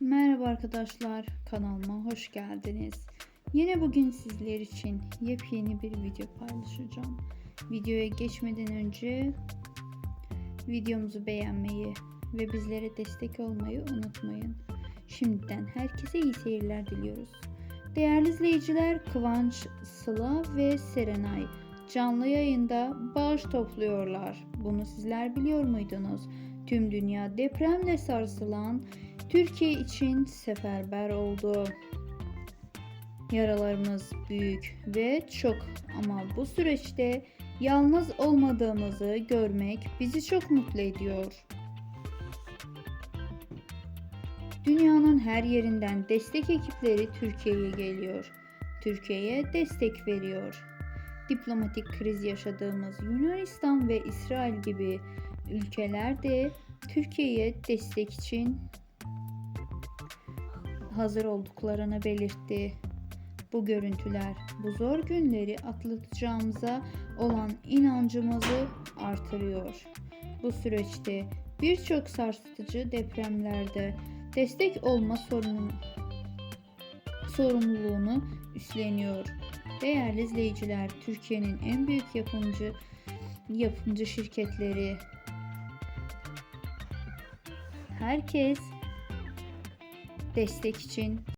Merhaba arkadaşlar, kanalıma hoş geldiniz. Yine bugün sizler için yepyeni bir video paylaşacağım. Videoya geçmeden önce videomuzu beğenmeyi ve bizlere destek olmayı unutmayın. Şimdiden herkese iyi seyirler diliyoruz. Değerli izleyiciler, Kıvanç, Sıla ve Serenay canlı yayında bağış topluyorlar. Bunu sizler biliyor muydunuz? Tüm dünya depremle sarsılan Türkiye için seferber oldu. Yaralarımız büyük ve çok ama bu süreçte yalnız olmadığımızı görmek bizi çok mutlu ediyor. Dünyanın her yerinden destek ekipleri Türkiye'ye geliyor. Türkiye'ye destek veriyor. Diplomatik kriz yaşadığımız Yunanistan ve İsrail gibi ülkeler de Türkiye'ye destek için hazır olduklarını belirtti. Bu görüntüler bu zor günleri atlatacağımıza olan inancımızı artırıyor. Bu süreçte birçok sarsıcı depremlerde destek olma sorunu, sorumluluğunu üstleniyor. Değerli izleyiciler, Türkiye'nin en büyük yapımcı yapımcı şirketleri herkes destek için